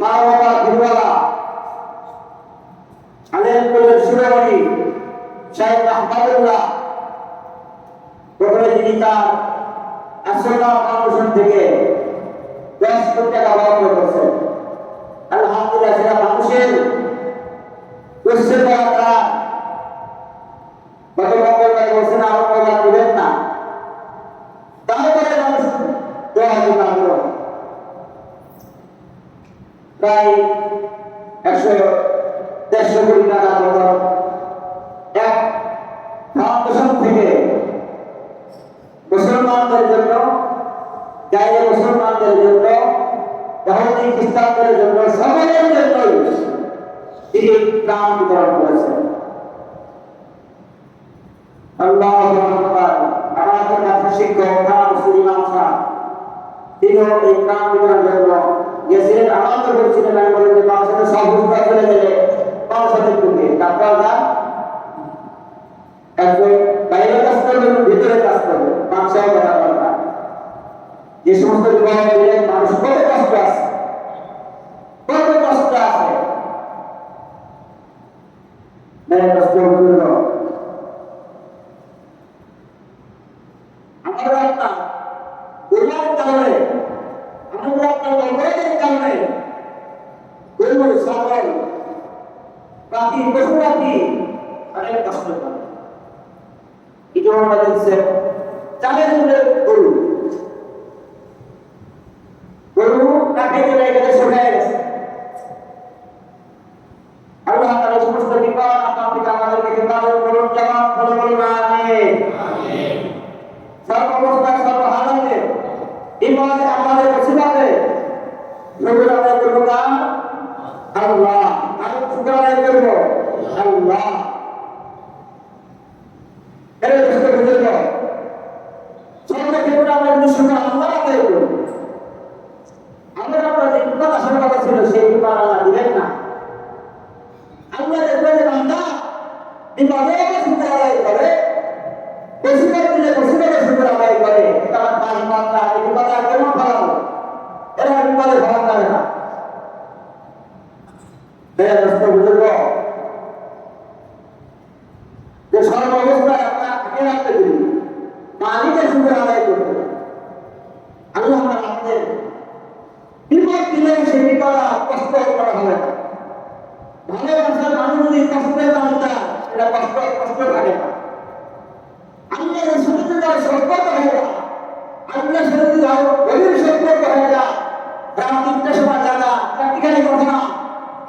মা বাবা গুরুবালা আলেমকুলের সুরামণি সাহেব আহমদুল্লাহ প্রথমে তিনি তার আসনা ফাউন্ডেশন থেকে দশ কোটি টাকা বরাদ্দ করেছেন আলহামদুলিল্লাহ সেটা মানুষের কোশ্চেন করা তারা গত মঙ্গলবার বলছেন আরো প্রদান দিবেন না তারপরে মানুষ দোয়া দিতে পারলো প্রায় একশো দেড়শো কোটি টাকা মতো এক ফাউন্ডেশন থেকে মুসলমানদের জন্য গায়ে মুসলমানদের জন্য ইহুদি খ্রিস্টানদের জন্য সকলের জন্যই তিনি প্রাণ বিতরণ করেছেন আল্লাহ আমাদের কাছে শিক্ষক তিনিও এই প্রাণ বিতরণের জন্য গেছিলেন আমাদের বলছিলেন আমি বলেন যে মানুষের সব বুঝতে চলে গেলে মানুষের ঢুকে তারপর তার একজন বাইরে কাজ করবে ভিতরে কাজ করবে মানুষের করা দরকার যে সমস্ত বিবাহ দিলে মানুষ কত কষ্ট আছে কত কষ্ট আছে মেরে কষ্ট জন্য আমাদের একটা গুণার কারণে আমাদের একটা অবৈধের কারণে গরু ছাগল পাখি পশু পাখি অনেক কষ্ট করে আমরা দেখছি চালের মধ্যে গরু। গরু তাকে গেলে শুকায় গেছে। আল্লাহ তাআলা সমস্ত বিপদ আপনার থেকে আমাদেরকে হেফাজত করুন যেমন ভালো বলুন আমিন। সর্বাবস্থায় সর্বহালাতে বিপদে আমাদের আদায় করব কার আল্লাহ। আমি আদায় করব আল্লাহ। এর বুঝতে বুঝতে সর্বক্ষেত্রে আমরা যদি শুকর আল্লাহ আদায় করব আমাদের আপনার যে বিপদ আসার কথা ছিল দেখবেন বান্দা, বিপদে শুকর আদায় করে মুসিবত দিলে মুসিবতে শুকর আদায় করে তার পাঁচ বান্দা এই বিপদে আর কেমন ফলাবো এরা বিপদে ফলান যাবে না দোস্ত বুজুর্গ যে সর্বাবস্থায় আপনার আগে রাখতে দিন মালিকের শুকর আদায় করতে হবে। আল্লাহ আমাদের বিপদ দিলে সে বিপদ আর কষ্ট করা হবে না ভালোবাসার মানুষ যদি কষ্টের মানুষ দেয়, সেটা কষ্ট কষ্ট থাকে না আল্লাহ রসুলকে যারা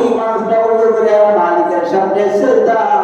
ওই মানুষটা করে মালিকের সামনে হয়ে